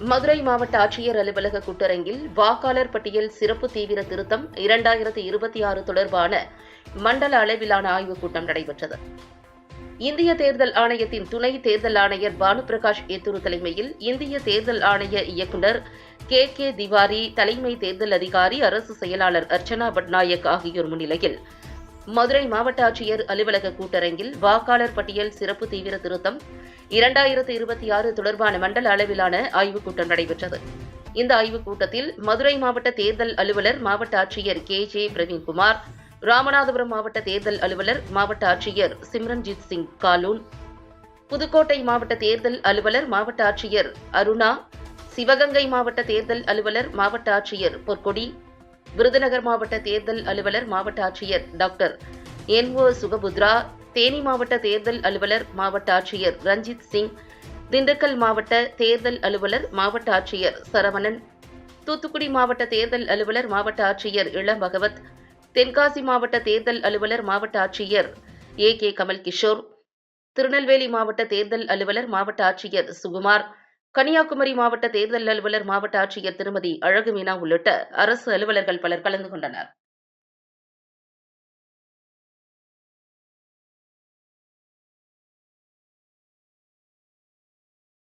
மதுரை மாவட்ட ஆட்சியர் அலுவலக கூட்டரங்கில் வாக்காளர் பட்டியல் சிறப்பு தீவிர திருத்தம் இரண்டாயிரத்து இருபத்தி ஆறு தொடர்பான மண்டல அளவிலான ஆய்வுக் கூட்டம் நடைபெற்றது. இந்திய தேர்தல் ஆணையத்தின் துணை தேர்தல் ஆணையர் பானுபிரகாஷ் ஏத்தூர் தலைமையில் இந்திய தேர்தல் ஆணைய இயக்குநர் கே. கே. திவாரி தலைமை தேர்தல் அதிகாரி அரசு செயலாளர் அர்ச்சனா பட்நாயக் ஆகியோர் முன்னிலையில் மதுரை மாவட்ட ஆட்சியர் அலுவலக கூட்டரங்கில் வாக்காளர் பட்டியல் சிறப்பு தீவிர திருத்தம் இரண்டாயிரத்து இருபத்தி ஆறு தொடர்பான மண்டல அளவிலான ஆய்வுக் கூட்டம் நடைபெற்றது. இந்த ஆய்வுக் கூட்டத்தில் மதுரை மாவட்ட தேர்தல் அலுவலர் மாவட்ட ஆட்சியர் கே. ஜே. பிரவீன்குமார் ராமநாதபுரம் மாவட்ட தேர்தல் அலுவலர் மாவட்ட ஆட்சியர் சிம்ரன்ஜித் சிங் காலூன் புதுக்கோட்டை மாவட்ட தேர்தல் அலுவலர் மாவட்ட ஆட்சியர் அருணா சிவகங்கை மாவட்ட தேர்தல் அலுவலர் மாவட்ட ஆட்சியர் பொற்கொடி விருதுநகர் மாவட்ட தேர்தல் அலுவலர் மாவட்ட ஆட்சியர் doctor N O Sugaputra Theni மாவட்ட தேர்தல் அலுவலர் மாவட்ட ஆட்சியர் ரஞ்சித் சிங் திண்டுக்கல் மாவட்ட தேர்தல் அலுவலர் மாவட்ட ஆட்சியர் சரவணன் தூத்துக்குடி மாவட்ட தேர்தல் அலுவலர் மாவட்ட ஆட்சியர் இளம் பகவத் தென்காசி மாவட்ட தேர்தல் அலுவலர் மாவட்ட ஆட்சியர் ஏ கே கமல் கிஷோர் திருநெல்வேலி மாவட்ட தேர்தல் அலுவலர் மாவட்ட ஆட்சியர் சுகுமார் கன்னியாகுமரி மாவட்ட தேர்தல் அலுவலர் மாவட்ட ஆட்சியர் திருமதி அழகு மீனா உள்ளிட்ட அரசு அலுவலர்கள் பலர் கலந்து கொண்டனர்.